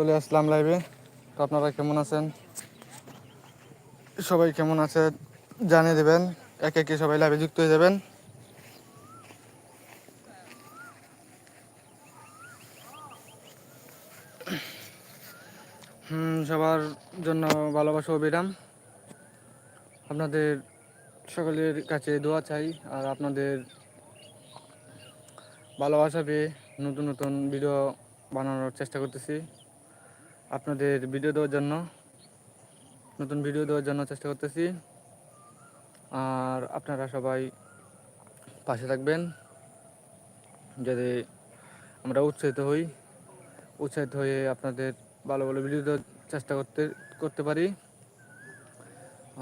চলে আসলাম লাইভে তো আপনারা কেমন আছেন? সবাই কেমন আছে জানিয়ে দেবেন। একে একে সবাই লাইভে যুক্ত হয়ে যাবেন। সবার জন্য ভালোবাসা অবিরাম আপনাদের সকলের কাছে দোয়া চাই আর আপনাদের ভালোবাসা পেয়ে নতুন নতুন ভিডিও বানানোর চেষ্টা করতেছি। আপনাদের ভিডিও দেওয়ার জন্য, নতুন ভিডিও দেওয়ার জন্য চেষ্টা করতেছি। আর আপনারা সবাই পাশে থাকবেন, যাতে আমরা উৎসাহিত হই, উৎসাহিত হয়ে আপনাদের ভালো ভালো ভিডিও দেওয়ার চেষ্টা করতে করতে পারি।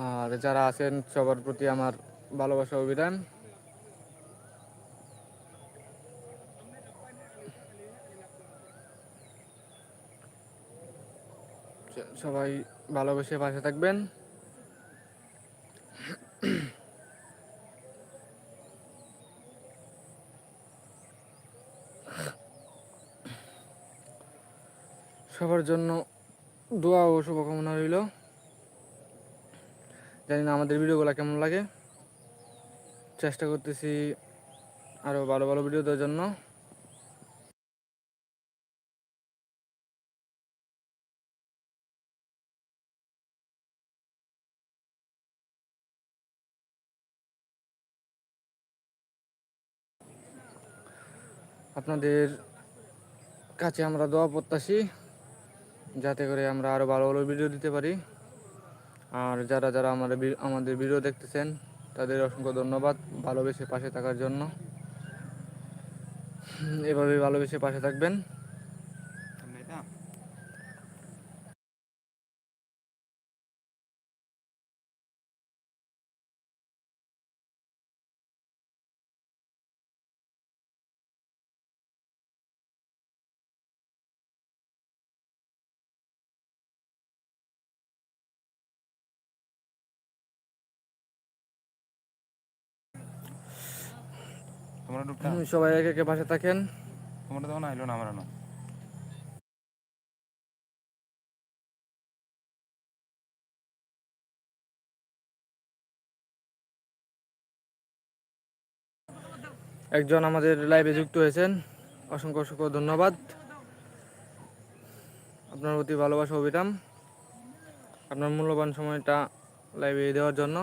আর যারা আছেন, সবার প্রতি আমার ভালোবাসা অভিযান সবাই ভালোবেসে পাশে থাকবেন। সবার জন্য দোয়া ও শুভকামনা রইল। জানি না আমাদের ভিডিওগুলো কেমন লাগে। চেষ্টা করতেছি আরও ভালো ভালো ভিডিও দেওয়ার জন্য। আপনাদের কাছে আমরা দোয়া প্রত্যাশী, যাতে করে আমরা আরও ভালো ভালো ভিডিও দিতে পারি। আর যারা যারা আমাদের আমাদের ভিডিও দেখতেছেন, তাদের অসংখ্য ধন্যবাদ ভালোবেসে পাশে থাকার জন্য। এভাবে ভালোবেসে পাশে থাকবেন। তোমরা ঢুকটা সবাই একে একে পাশে থাকেন। তোমরা তখন আইলো না আমার না একজন আমাদের লাইভে যুক্ত হয়েছেন। অসংখ্য অসংখ্য ধন্যবাদ। আপনার প্রতি ভালোবাসা অবিরাম আপনার মূল্যবান সময়টা লাইভে দেওয়ার জন্য।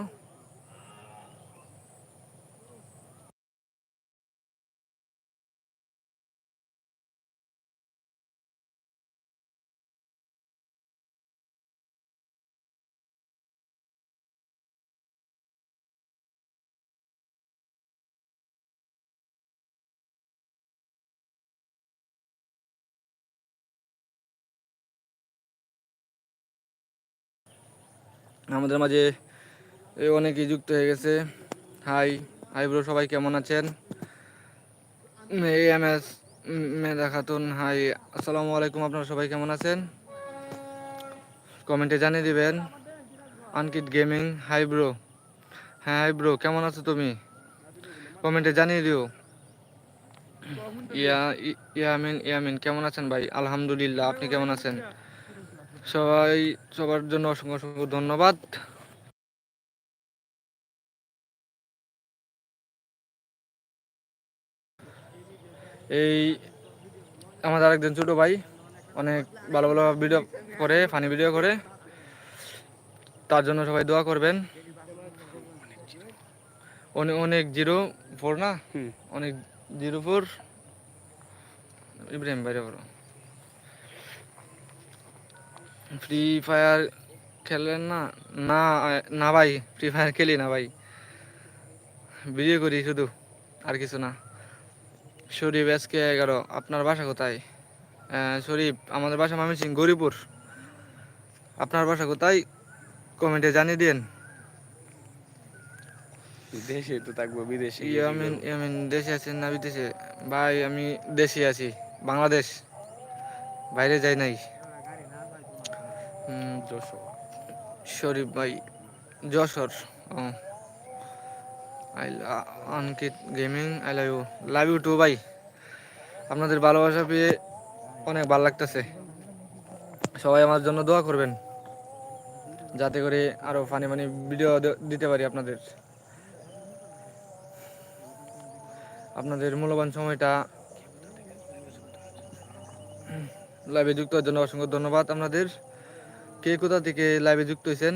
আমাদের মাঝে অনেকেই যুক্ত হয়ে গেছে। হাই হাই ব্রো সবাই কেমন আছেন? M S Medha Khatun hi আসসালামু আলাইকুম, আপনারা সবাই কেমন আছেন? কমেন্টে জানিয়ে দিবেন। আনকিট গেমিং হাই ব্রো হ্যাঁ হাই ব্রো কেমন আছো তুমি? কমেন্টে জানিয়ে দিও। ইয়া ইয়ামিন ইয়ামিন, কেমন আছেন ভাই? আলহামদুলিল্লাহ, আপনি কেমন আছেন? সবাই সবার জন্য অসংখ্য অসংখ্য ধন্যবাদ। এই আমাদের আরেকজন ছোটো ভাই অনেক ভালো ভালো ভিডিও করে ফানি ভিডিও করে। তার জন্য সবাই দোয়া করবেন। অনেক অনেক জিরো ফোর না? অনেক জিরো ফোর ইব্রাহিম বাইরে বড় ফ্রি ফায়ার খেলেন না? না না ভাই ফ্রি ফায়ার খেলি না ভাই। বিয়ে করি শুধু আর কিছু না। শরীফ এসকে এগারো। আপনার বাসা কোথায়? শরীফ আমাদের বাসা মামিসিং গরিপুর। আপনার বাসা কোথায়? কমেন্টে জানিয়ে দিন দেশে তো থাকব বিদেশে ইয়ামিন ইয়ামিন দেশে আছেন না বিদেশে? ভাই আমি দেশে আছি বাংলাদেশ। বাইরে যাই নাই। শরীফ ভাই, Jessore. I Ankit gaming, I love you. Love you too ভাই। আপনাদের ভালোবাসা পেয়ে অনেক ভালো লাগতেছে। সবাই আমার জন্য দোয়া করবেন। যাতে করে আরও ফানি ফানি ভিডিও দিতে পারি আপনাদের। আপনাদের মূল্যবান সময়টা লাইভে যুক্ত হওয়ার জন্য অসংখ্য ধন্যবাদ আপনাদের। কে কোথা থেকে লাইভে যুক্ত হয়েছেন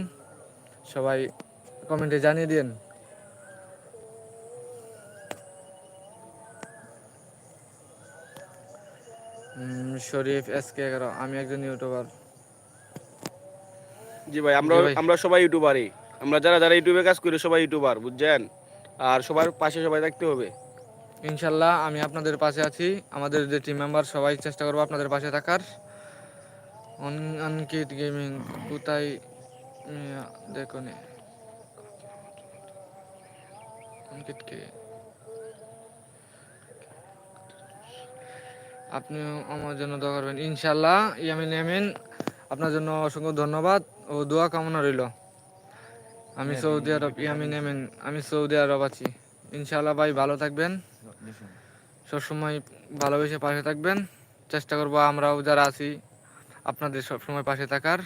সবাই কমেন্টে জানিয়ে দিন শরীফ এস কে এগারো আমি একজন ইউটিউবার জি ভাই আমরা আমরা সবাই ইউটিউবারই আমরা যারা যারা ইউটিউবে কাজ করি সবাই ইউটিউবার বুঝছেন? আর সবার পাশে সবাই থাকতে হবে। ইনশাল্লাহ আমি আপনাদের পাশে আছি। আমাদের যে টিম মেম্বার সবাই চেষ্টা করব আপনাদের পাশে থাকার। অন- অনকিট গেমিং কোথায় দেখো নে কে? আপনিও আমার জন্য দোয়া করবেন। ইনশাল্লাহ ইয়ামিন ইয়ামিন আপনার জন্য অসংখ্য ধন্যবাদ ও দোয়া কামনা রইল। আমি সৌদি আরব ইয়ামিন ইয়ামিন আমি সৌদি আরব আছি। ইনশাল্লাহ ভাই ভালো থাকবেন। সবসময় ভালোবেসে পাশে থাকবেন। চেষ্টা করব আমরাও যারা আছি আপনাদের সবসময় পাশে থাকার।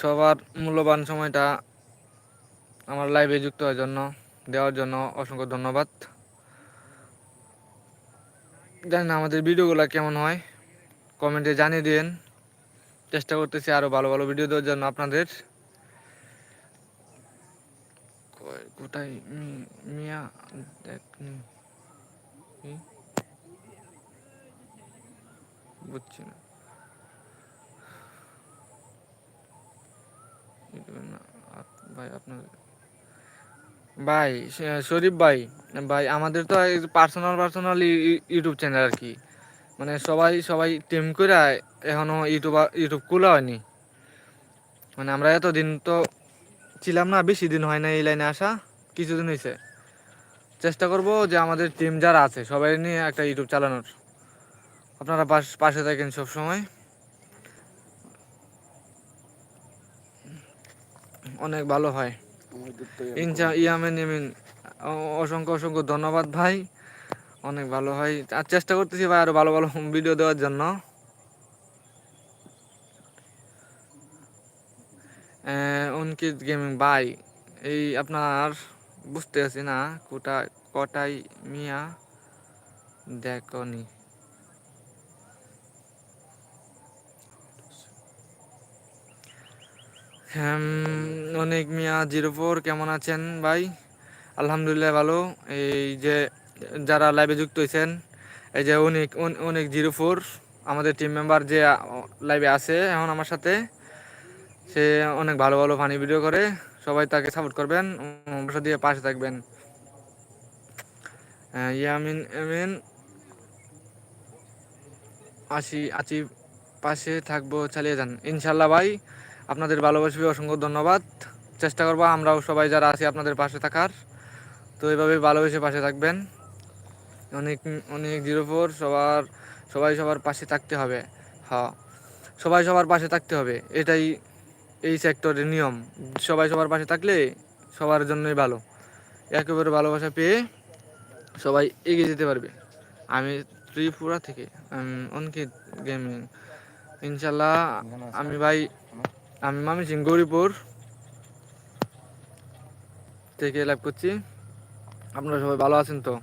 সবার মূল্যবান সময়টা আমার লাইভে যুক্ত হওয়ার জন্য, দেওয়ার জন্য অসংখ্য ধন্যবাদ। জানি না আমাদের ভিডিওগুলো কেমন হয়। কমেন্টে জানিয়ে দিন চেষ্টা করতেছি আরও ভালো ভালো ভিডিও দেওয়ার জন্য আপনাদের। কোথায় মিয়া, দেখ? বুঝছি না। ভাই আপনার, ভাই শরীফ ভাই ভাই, আমাদের তো পার্সোনাল পার্সোনাল ইউটিউব চ্যানেল আর কি। মানে সবাই সবাই টিম করে এখনও ইউটিউব ইউটিউব খোলা হয়নি। মানে আমরা এতদিন তো ছিলাম না, বেশি দিন হয় না এই লাইনে আসা, কিছুদিন হয়েছে চেষ্টা করব যে আমাদের টিম যারা আছে সবাই নিয়ে একটা ইউটিউব চালানোর। আপনারা পাশ- পাশে থাকেন সব সময় অনেক ভালো হয়। ইনশা ইয়ামিন অ- অসংখ্য অসংখ্য ধন্যবাদ ভাই। অনেক ভালো হয়। আর চেষ্টা করতেছি ভাই আরও ভালো ভালো ভিডিও দেওয়ার জন্য। অনকিত গেমিং ভাই এই আপনার বুঝতে আছি না। কোটা, কটাই মিয়া? দেখনি অনেক মিয়া, জিরো ফোর, কেমন আছেন ভাই? আলহামদুলিল্লাহ ভালো। এই যে যারা লাইভে যুক্ত হয়েছেন এই যে অনেক অনেক জিরো ফোর, আমাদের টিম মেম্বার যে লাইভে আছে এখন আমার সাথে, সে অনেক ভালো ভালো ফানি ভিডিও করে। সবাই তাকে সাপোর্ট করবেন অবশ্য দিয়ে পাশে থাকবেন। ইয়ামিন এমিন আসি আছি পাশে থাকব, চালিয়ে যান। ইনশাল্লাহ ভাই, আপনাদের ভালোবাসবে অসংখ্য ধন্যবাদ। চেষ্টা করব আমরাও সবাই যারা আছি আপনাদের পাশে থাকার। তো এইভাবে ভালোবেসে পাশে থাকবেন। অনেক অনেক জিরো ফোর, সবার, সবাই সবার পাশে থাকতে হবে। হ্যাঁ সবাই সবার পাশে থাকতে হবে। এটাই এই সেক্টরের নিয়ম। সবাই সবার পাশে থাকলে সবার জন্যই ভালো। একেবারে ভালোবাসা পেয়ে সবাই এগিয়ে যেতে পারবে। আমি ত্রিপুরা থেকে অনকিত গেমিং ইনশাল্লাহ আমি ভাই, আমি মামি সিং গৌরীপুর থেকে লাইভ করছি। আপনারা সবাই ভালো আছেন তো।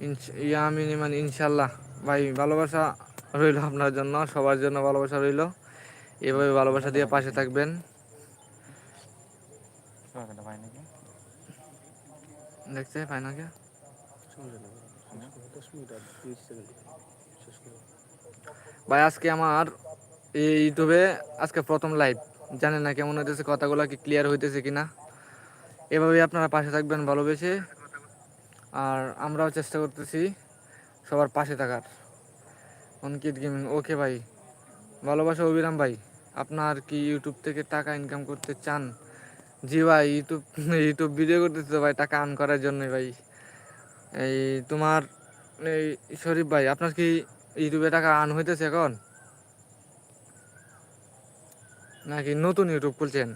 ইনশ- ইয়ামিন ইমান ইনশাল্লাহ ভাই ভালোবাসা রইল আপনার জন্য, সবার জন্য ভালোবাসা রইল। এভাবে ভালোবাসা দিয়ে পাশে থাকবেন। দেখতে পাই না কে ভাই, আজকে আমার এই ইউটিউবে আজকে প্রথম লাইভ জানেন না কেমন হইতেছে, কথাগুলো কি ক্লিয়ার হইতেছে কিনা? এভাবে আপনারা পাশে থাকবেন ভালোবেসে। আর আমরাও চেষ্টা করতেছি সবার পাশে থাকার। অনকিত গেমিং ওকে ভাই। ভালোবাসা অবিরাম ভাই। আপনার কি ইউটিউব থেকে টাকা ইনকাম করতে চান? জি ভাই ইউটিউব ইউটিউব ভিডিও করতেছি তো ভাই, টাকা আর্ন করার জন্যই ভাই। এই তোমার, এই শরীফ ভাই, আপনার কি ইউটিউবে টাকা আর্ন হইতেছে এখন? নাকি নতুন ইউটিউব খুলছেন?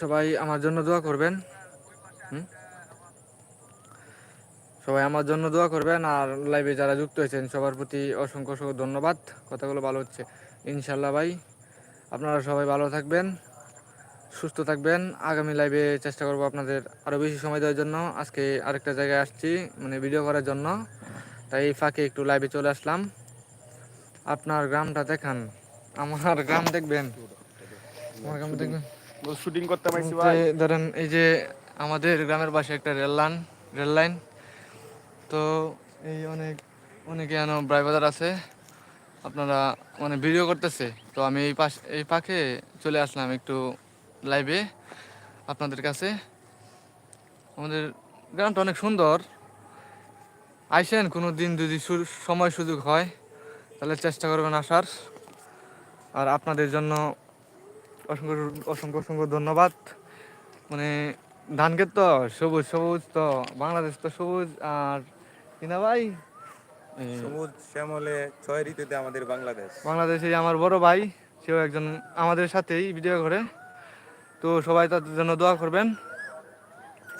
সবাই আমার জন্য দোয়া করবেন। সবাই আমার জন্য দোয়া করবেন আর লাইভে যারা যুক্ত হয়েছেন, সবার প্রতি অসংখ্য অসংখ্য ধন্যবাদ। কথাগুলো ভালো হচ্ছে ইনশাল্লাহ ভাই। আপনারা সবাই ভালো থাকবেন, সুস্থ থাকবেন। আগামী লাইভে চেষ্টা করব আপনাদের আরও বেশি সময় দেওয়ার জন্য। আজকে আরেকটা জায়গায় আসছি মানে ভিডিও করার জন্য। তাই ফাঁকে একটু লাইভে চলে আসলাম। আপনার গ্রামটা দেখান। আমার গ্রাম দেখবেন। শুটিং করতে পারছি ভাই। ধরেন এই যে আমাদের গ্রামের পাশে একটা রেল লাইন রেল লাইন। তো এই অনেক অনেকে যেন বাজার আছে আপনারা মানে ভিডিও করতেছে। তো আমি এই পাশ এই পাখে চলে আসলাম একটু লাইভে আপনাদের কাছে। আমাদের গ্রামটা অনেক সুন্দর। আইসেন কোনো দিন যদি সময় সুযোগ হয় তাহলে চেষ্টা করবেন আসার। আর আপনাদের জন্য অসংখ্য অসংখ্য অসংখ্য ধন্যবাদ। মানে ধান ক্ষেত তো সবুজ সবুজ তো বাংলাদেশ তো সবুজ আর কিনা ভাই? সবুজ শ্যামলে ছয় ঋতুতে আমাদের বাংলাদেশ। বাংলাদেশে আমার বড় ভাই সেও একজন আমাদের সাথেই ভিডিও করে। তো সবাই তাদের জন্য দোয়া করবেন।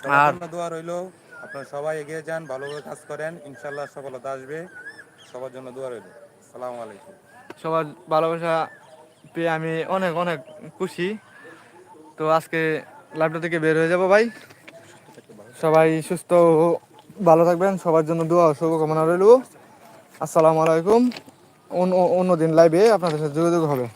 আর- দোয়া রইল। আপনারা সবাই এগিয়ে যান ভালোভাবে কাজ করেন ইনশাল্লাহ সফলতা আসবে। সবার জন্য দোয়া রইল। সালামু আলাইকুম। সবার ভালোবাসা পেয়ে আমি অনেক অনেক খুশি। তো আজকে লাইভটা থেকে বের হয়ে যাব ভাই। সবাই সুস্থ ভালো থাকবেন। সবার জন্য দোয়া শুভকামনা রইল। আসসালামু আলাইকুম। অন্য দিন লাইভে আপনাদের সাথে যোগাযোগ হবে।